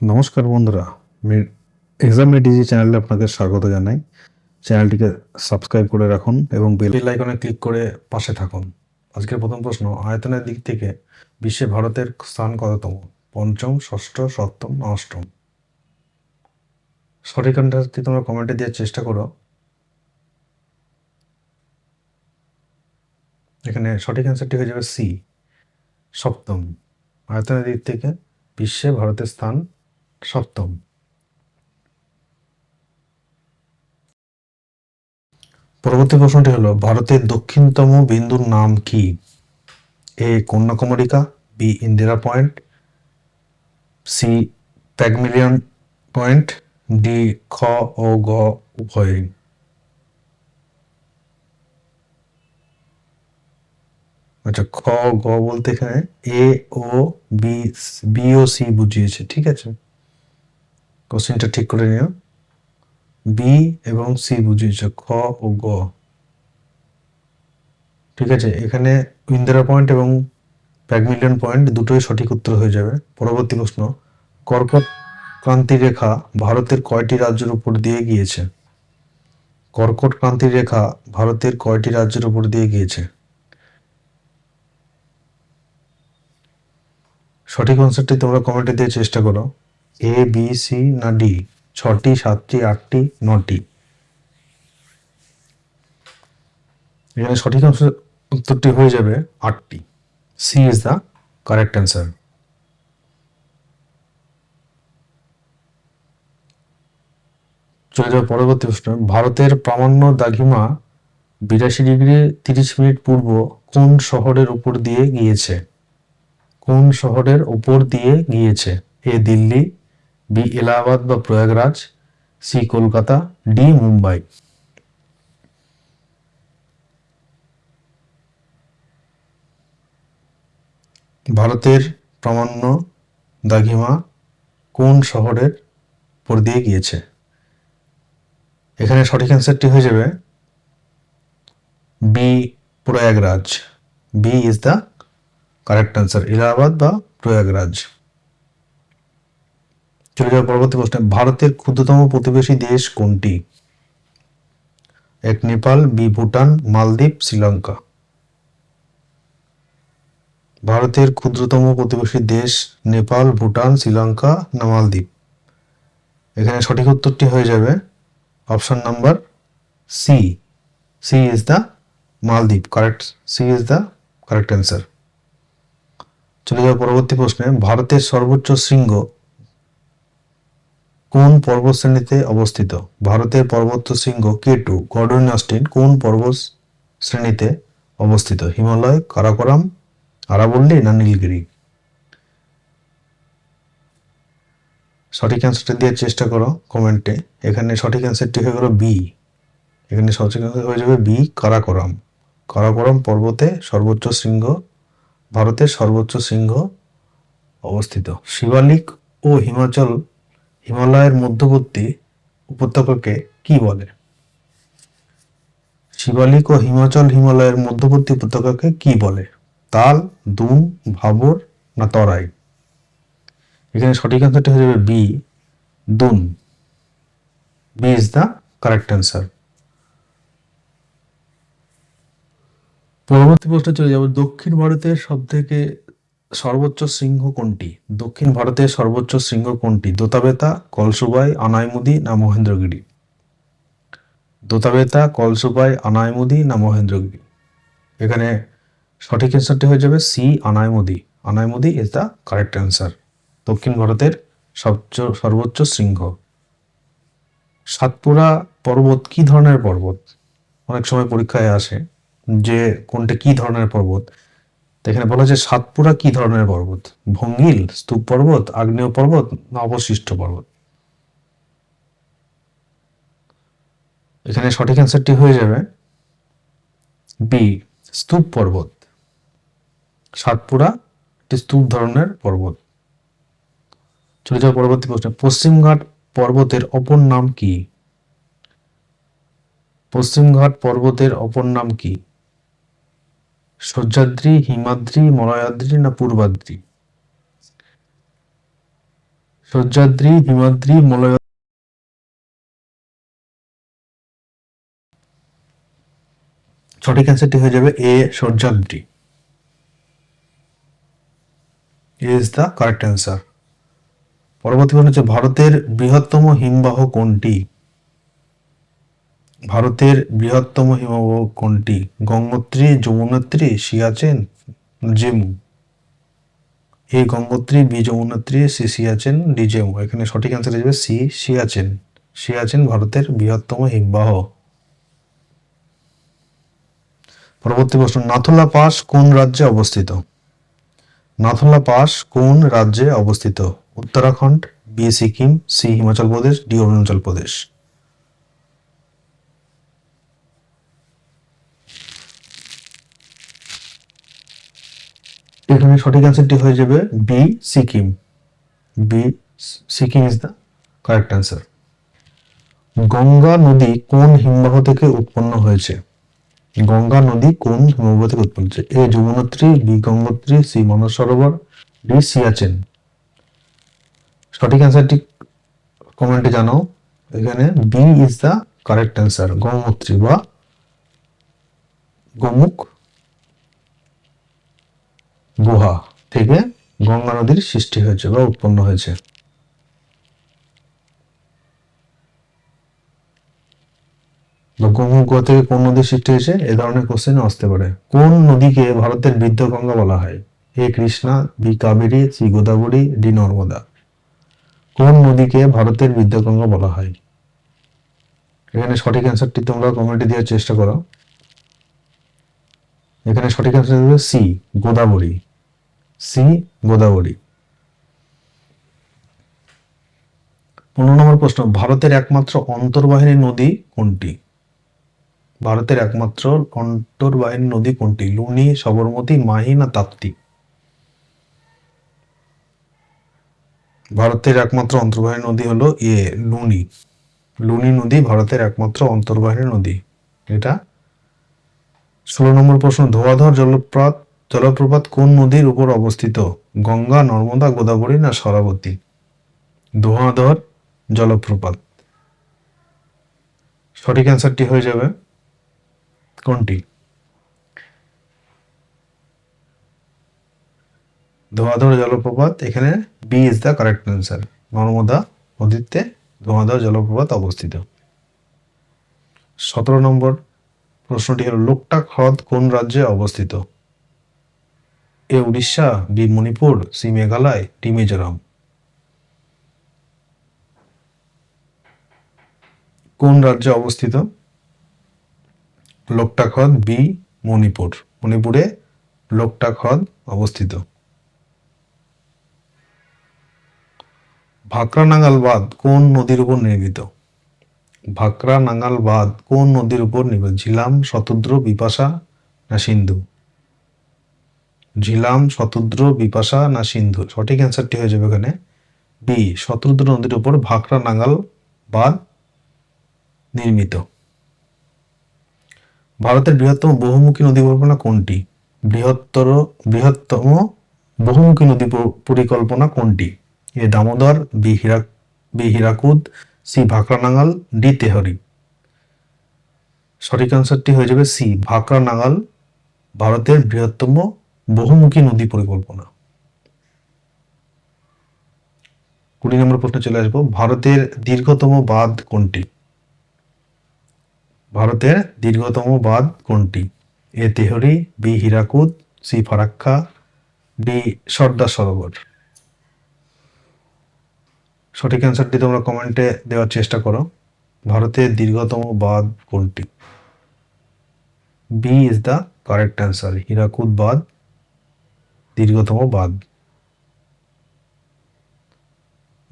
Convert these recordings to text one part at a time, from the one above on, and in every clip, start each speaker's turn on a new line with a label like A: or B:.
A: নমস্কার বন্ধুরা। Exam DG চ্যানেলে আপনাদের স্বাগত জানাই। চ্যানেলটিকে সাবস্ক্রাইব করে রাখুন এবং বেল আইকনে ক্লিক করে পাশে থাকুন। আজকের প্রথম প্রশ্ন, আয়তনের দিক থেকে বিশ্বে ভারতের স্থান কততম? পঞ্চম, ষষ্ঠ, সপ্তম, অষ্টম? সঠিক আনসারটি তোমরা কমেন্টে দেওয়ার চেষ্টা করো। এখানে সঠিক অ্যান্সারটি হয়ে যাবে সি সপ্তম। আয়তনের দিক থেকে বিশ্বে ভারতের স্থান সপ্তম। পরবর্তী প্রশ্নটি হলো, ভারতের দক্ষিণতম বিন্দুর নাম কি? A, Kanyakumarika, B, Indira point, C, Pygmalion point, D, খ ও গ উভয়ই আচ্ছা খ গ বলতে এখানে এ ও বি বি ও সি বুঝিয়েছে, ঠিক আছে? কোশ্চেনটা ঠিক করে নিও। বি এবং সি বুঝিয়েছে খ ও গ। ঠিক আছে, এখানে ইন্দিরা পয়েন্ট এবং প্যাগমিলিয়ন পয়েন্ট দুটোই সঠিক উত্তর হয়ে যাবে। পরবর্তী প্রশ্ন, কর্কট ক্রান্তি রেখা ভারতের কয়টি রাজ্যের উপর দিয়ে গিয়েছে? কর্কট ক্রান্তি রেখা ভারতের কয়টি রাজ্যের উপর দিয়ে গিয়েছে? সঠিক অ্যান্সারটি তোমরা কমেন্টে দিয়ে চেষ্টা করো। এ বি সি না ডি ছটি সাতটি, আটটি, নটি। এখানে সঠিক উত্তরটি হয়ে যাবে আটটি। C is the correct answer চলে যাবে পরবর্তী প্রশ্ন। ভারতের প্রামাণ্য দাঘিমা বিরাশি ডিগ্রি তিরিশ মিনিট পূর্ব কোন শহরের উপর দিয়ে গিয়েছে? কোন শহরের উপর দিয়ে গিয়েছে? এ দিল্লি বি এলাহাবাদ বা প্রয়াগরাজ, সি কলকাতা, ডি মুম্বাই। ভারতের প্রামাণ্য দাঘিমা কোন শহরের উপর দিয়ে গিয়েছে? এখানে সঠিক অ্যান্সারটি হয়ে যাবে B Prayagraj. B is the correct answer Allahabad বা প্রয়াগরাজ। চলে যাওয়ার পরবর্তী প্রশ্নে, ভারতের ক্ষুদ্রতম প্রতিবেশী দেশ কোনটি? এক, নেপাল, বি, ভুটান, মালদ্বীপ, শ্রীলঙ্কা। ভারতের ক্ষুদ্রতম প্রতিবেশী দেশ নেপাল, ভুটান, শ্রীলঙ্কা না মালদ্বীপ? এখানে সঠিক উত্তরটি হয়ে যাবে option number C C is the Maldives correct C is the correct answer চলে যাওয়ার পরবর্তী প্রশ্নে, ভারতের সর্বোচ্চ শৃঙ্গ কোন পর্বতশ্রেণীতে অবস্থিত? ভারতের পর্বত শৃঙ্গ কে টু? গর্ডন অস্টিন কোন পর্বত শ্রেণীতে অবস্থিত? হিমালয়, কারাকোরাম, আরাবল্লী না নীলগিরি? সঠিক অ্যান্সারটা দেওয়ার চেষ্টা করো কমেন্টে। এখানে সঠিক অ্যান্সারটি হয়ে গেল বি এখানে সঠিক অ্যান্সার হয়ে যাবে বি কারাকোরাম। কারাকোরাম পর্বতে সর্বোচ্চ শৃঙ্গ, ভারতের সর্বোচ্চ শৃঙ্গ অবস্থিত। শিবালিক ও হিমাচল হিমালয়ের মধ্যবর্তী উপত্যকাকে কি বলে? শিবালিক ও হিমাচল হিমালয়ের মধ্যবর্তী উপত্যকাকে কি বলে? তাল দুম ভাবর না তরাই? এখানে সঠিক অ্যান্সারটি হয়ে যাবে B, Doon. B is the correct answer পরবর্তী প্রশ্নে চলে যাব। দক্ষিণ ভারতের সব থেকে সর্বোচ্চ শৃঙ্গ কোনটি? দক্ষিণ ভারতের সর্বোচ্চ শৃঙ্গ কোনটি? দোতাবেতা, কলসুবাই অনায়মুদি না মহেন্দ্রগিরি? দোতাবেতা, কলসুবাই অনায়মুদি না মহেন্দ্রগিরি? এখানে সঠিক অ্যান্সারটি হয়ে যাবে C Anaimudi Anaimudi is the correct answer দক্ষিণ ভারতের সবচেয়ে সর্বোচ্চ শৃঙ্গ। সাতপুরা পর্বত কি ধরনের পর্বত? অনেক সময় পরীক্ষায় আসে যে কোনটা কি ধরনের পর্বত? এখানে বলা যায় সাতপুরা কি ধরনের পর্বত? ভঙ্গিল, স্তূপ পর্বত, আগ্নেয় পর্বত, না অবশিষ্ট পর্বত? এখানে সঠিক অ্যান্সারটি হয়ে যাবে বি স্তূপ পর্বত। সাতপুরা একটি স্তূপ ধরনের পর্বত। চলে যাওয়া পরবর্তী প্রশ্ন, পশ্চিমঘাট পর্বতের অপর নাম কি? পশ্চিমঘাট পর্বতের অপর নাম কি? সহ্যাদ্রি, হিমাদ্রি, মলয়াদ্রি না পূর্বাদ্রি? সহ্যাদ্রি, হিমাদ্রি মলয় সঠিক অ্যান্সারটি হয়ে যাবে A, Sahyadri. Is the correct answer পরবর্তী হচ্ছে, ভারতের বৃহত্তম হিমবাহ কোনটি? ভারতের বৃহত্তম হিমবাহ কোনটি? Gangotri, Yamunotri, Siachen Zemu A Gangotri, B Yamunotri, C Siachen D Zemu এখানে সঠিক অ্যান্সার যাবে সি সিয়াচেন। সিয়াচেন ভারতের বৃহত্তম হিমবাহ। পরবর্তী প্রশ্ন, নাথুলা পাস কোন রাজ্যে অবস্থিত? নাথুলা পাস কোন রাজ্যে অবস্থিত? Uttarakhand, B Sikkim, C Himachal Pradesh, D Arunachal Pradesh. এখানে সঠিক অ্যান্সারটি হয়ে যাবে B Sikkim B Sikkim is the correct answer Ganga নদী কোন হিমবাহ থেকে উৎপন্ন হয়েছে? গঙ্গা নদী কোন হিমবাহ থেকে উৎপন্ন হয়েছে? A, Yamunotri B Gangotri C Manas Sarovar D Siachen. সঠিক অ্যান্সারটি কমেন্টে জানাও। এখানে B is the correct answer Gangotri বা গোমুখ গুহা থেকে গঙ্গা নদীর সৃষ্টি হয়েছে বা উৎপন্ন হয়েছে। গোমুখ থেকে কোন নদীর সৃষ্টি হয়েছে? এ ধরনের কোশ্চেন আসতে পারে। কোন নদীকে ভারতের বৃদ্ধ গঙ্গা বলা হয়? A Krishna, B Kaveri, C Godavari, D Narmada. কোন নদীকে ভারতের বৃদ্ধ গঙ্গা বলা হয়? এখানে সঠিক অ্যান্সারটি তোমরা কমেন্টে দেওয়ার চেষ্টা করো। এখানে সঠিক অ্যান্সার হবে সি, গোদাবরী। সি গোদাবরী। পনেরো নম্বর প্রশ্ন, ভারতের একমাত্র অন্তর্বাহিনী নদী কোনটি? ভারতের একমাত্র অন্তর্বাহিনী নদী কোনটি? লুনি, সবরমতী, মাহি না তাপ্তি? ভারতের একমাত্র অন্তর্বাহিনী নদী হলো এ, লুনি। লুনি নদী ভারতের একমাত্র অন্তর্বাহিনী নদী। এটা ষোলো নম্বর প্রশ্ন, ধোয়াধর জলপ্রপাত জলপ্রপাত কোন নদীর উপর অবস্থিত? গঙ্গা, নর্মদা, গোদাবরী না সরাবতী ধোঁয়াধর জলপ্রপাত। সঠিক অ্যান্সারটি হয়ে যাবে কোনটি? ধোঁয়াধর জলপ্রপাত, এখানে B is the correct answer Narmada নদীতে ধোঁয়াধর জলপ্রপাত অবস্থিত। সতেরো নম্বর প্রশ্নটি হলো লোকটাক হ্রদ কোন রাজ্যে অবস্থিত? A Orissa B Manipur C Meghalaya, D Mizoram. কোন রাজ্যে অবস্থিত? লোকটা হ্রদ বি, মণিপুর। মণিপুরে লোকটাক হ্রদ অবস্থিত। ভাকরা নাঙ্গাল বাঁধ কোন নদীর উপর নির্মিত? ভাকরা নাঙ্গাল বাঁধ কোন নদীর উপর নির্মিত? ঝিলাম, শতদ্র, বিপাশা না সিন্ধু? ঝিলাম, শতদ্র, বিপাশা না সিন্ধু? সঠিক অ্যান্সারটি হয়ে যাবে এখানে বি শতদ্র নদীর উপর ভাকরা নাঙ্গাল বাঁধ নির্মিত। ভারতের বৃহত্তম বহুমুখী নদী পরিকল্পনা কোনটি? বৃহত্তর, বৃহত্তম বহুমুখী নদী পরিকল্পনা কোনটি? A, Damodar B Hira B Hirakud C Bhakra Nangal D Tehri. সঠিক অ্যান্সারটি হয়ে যাবে সি ভাকরানাঙ্গাল ভারতের বৃহত্তম বহুমুখী নদী পরিকল্পনা। কুড়ি নম্বর প্রশ্নে চলে আসব, ভারতের দীর্ঘতম বাঁধ কোনটি? ভারতের দীর্ঘতম বাঁধ কোনটি? A Tehri, B Hirakud, C Farakka, D Sardar Sarovar. সঠিক অ্যান্সারটি তোমরা কমেন্টে দেওয়ার চেষ্টা করো। ভারতের দীর্ঘতম বাঁধ কোনটি? B is the correct answer, Hirakud বাঁধ। দীর্ঘতম বাঁধ।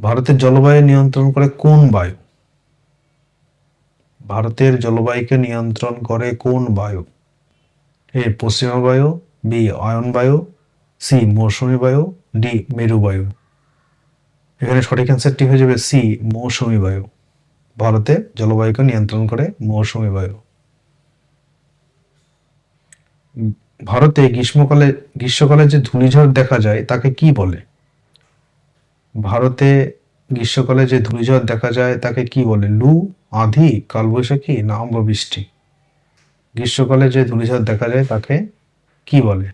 A: ভারতের জলবায়ু নিয়ন্ত্রণ করে কোন বায়ু? ভারতের জলবায়ুকে নিয়ন্ত্রণ করে কোন বায়ু? এ পশ্চিমা বায়ু, বি অয়ন বায়ু, সি মৌসুমী বায়ু, ডি মেরু বায়ু। এখানে সঠিক অ্যান্সারটি হয়ে যাবে সি মৌসুমী বায়ু। ভারতে জলবায়ুকে নিয়ন্ত্রণ করে মৌসুমী বায়ু। ভারতে গ্রীষ্মকালে গ্রীষ্মকালে যে ধূলিঝড় দেখা যায়, তাকে কি বলে? ভারতে গ্রীষ্মকালে যে ধূলিঝড় দেখা যায়, তাকে কি বলে? লু, আঁধি, কালবৈশাখী না অম্ববৃষ্টি? গ্রীষ্মকালে যে ধূলিঝড় দেখা যায়, তাকে কি বলে?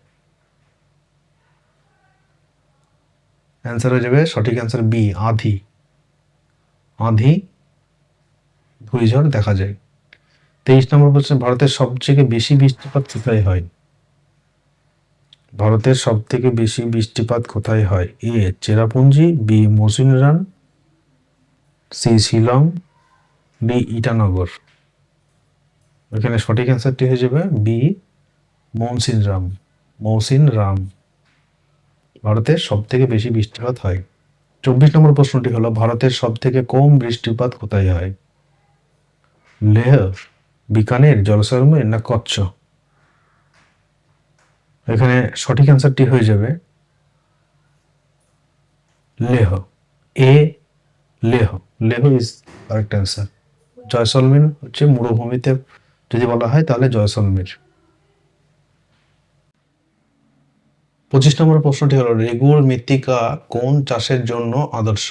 A: অ্যান্সার হয়ে যাবে সঠিক অ্যান্সার বি আঁধি। আঁধি ধূলিঝড় দেখা যায়। তেইশ নম্বর প্রশ্ন, ভারতের সবথেকে বেশি বৃষ্টিপাত কোথায় হয়? ভারতের সব থেকে বেশি বৃষ্টিপাত কোথায় হয়? A, Cherrapunji B Mawsynram C Shillong D Itanagar. এখানে সঠিক অ্যান্সারটি হয়ে যাবে B Mawsynram Mawsynram ভারতের সব থেকে বেশি বৃষ্টিপাত হয়। চব্বিশ নম্বর প্রশ্নটি হলো, ভারতের সব থেকে কম বৃষ্টিপাত কোথায় হয়? লেহ, বিকানের জলসরমে না কচ্ছ? এখানে সঠিক অ্যান্সারটি হয়ে যাবে Leh, A Leh Leh is correct answer Jaisalmer হচ্ছে মরুভূমিতে যদি বলা হয় তাহলে জয়সলমীর। পঁচিশ নম্বর প্রশ্নটি হলো রেগুর মৃত্তিকা কোন চাষের জন্য আদর্শ?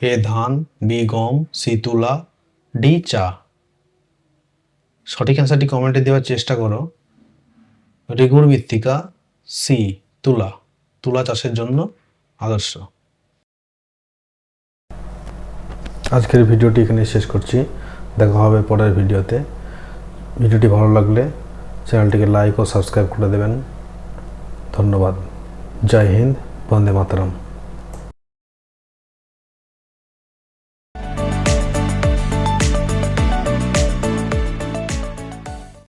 A: এ ধান, বি গম, সি তুলা, ডি চা। সঠিক অ্যান্সারটি কমেন্টে দেওয়ার চেষ্টা করো। রেগুর মৃত্তিকা সি তুলা। তুলা চাষের জন্য আদর্শ। আজকের ভিডিওটি এখানে শেষ করছি। দেখা হবে পরের ভিডিওতে। ভিডিওটি ভালো লাগলে চ্যানেলটিকে লাইক ও সাবস্ক্রাইব করে দেবেন। ধন্যবাদ। জয় হিন্দ, বন্দে মাতরম।